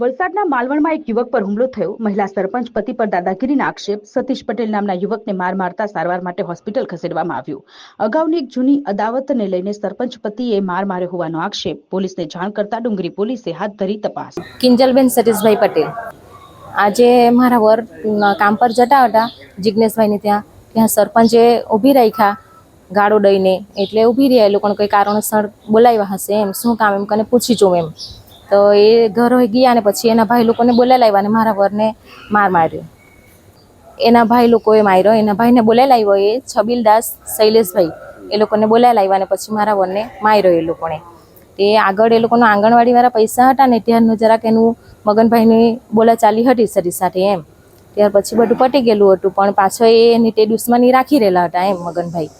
વલસાડના માલવણમાં એક યુવક પર હુમલો થયો. મહિલા સરપંચ પતિ પર દાદાગીરીના આક્ષેપ. સતીશ પટેલ નામના યુવકને માર મારતા સારવાર માટે હોસ્પિટલ ખસેડવામાં આવ્યું. અગાઉની એક જૂની અદાવતને લઈને સરપંચ પતિએ માર માર્યો હોવાનો આક્ષેપ. પોલીસને જાણ કરતા ડુંગરી પોલીસે હાથ ધરી તપાસ. કિંજલબેન સતીશભાઈ પટેલ. આજે મારા વર કામ પર જતા હતા. જિજ્ઞેશભાઈને ત્યાં ત્યાં સરપંચે ઊભી રાખ્યા, ગાળો દઈને. એટલે ઊભી રહ્યા. એ લોકોને કંઈ કારણોસર બોલાવ્યા હશે એમ. શું કામ એમ? કને પૂછી જોઉં એમ. તો એ ઘરે ગયા ને પછી એના ભાઈ લોકોને બોલાવી લાવ્યા અને મારા વરને માર માર્યો. એના ભાઈ લોકોએ માર્યો. એના ભાઈને બોલાવી લાવ્યો એ છબીલદાસ શૈલેષભાઈ. એ લોકોને બોલાવી લાવ્યા ને પછી મારા વરને માર્યો એ લોકોને. તે આગળ એ લોકોનો આંગણવાડીવાળા પૈસા હતા ને ત્યારનું જરાક એનું મગનભાઈની બોલાચાલી હતી સરી સાથે એમ. ત્યાર પછી બધું પટી ગયેલું હતું, પણ પાછો એની તે દુશ્મની રાખી રહેલા હતા એમ મગનભાઈ.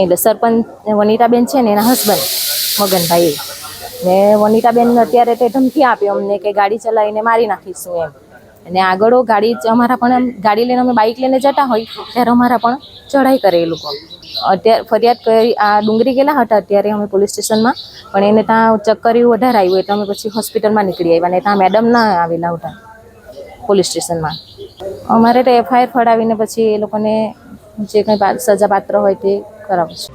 એટલે સરપંચ વનિતાબેન છે ને એના હસબન્ડ મગનભાઈ ને વનિતાબેન અત્યારે તે ધમકી આપી અમને કે ગાડી ચલાવીને મારી નાખીશું એમ. અને આગળ ગાડી અમારા પણ એમ, ગાડી લઈને અમે બાઇક લઈને જતા હોય, ત્યારે અમારા પણ ચઢાઈ કરે એ લોકો. અત્યારે ફરિયાદ કરી, આ ડુંગરી ગયેલા હતા અત્યારે અમે પોલીસ સ્ટેશનમાં પણ એને ત્યાં ચક્કર્યું વધારે આવ્યું એટલે અમે પછી હોસ્પિટલમાં નીકળી આવ્યા ને ત્યાં મેડમ ના આવેલા હતા પોલીસ સ્ટેશનમાં અમારે તો એફઆઈઆર ફડાવીને પછી એ લોકોને જે કંઈ સજાપાત્ર સજા પાત્ર હોય તે કરાવશું.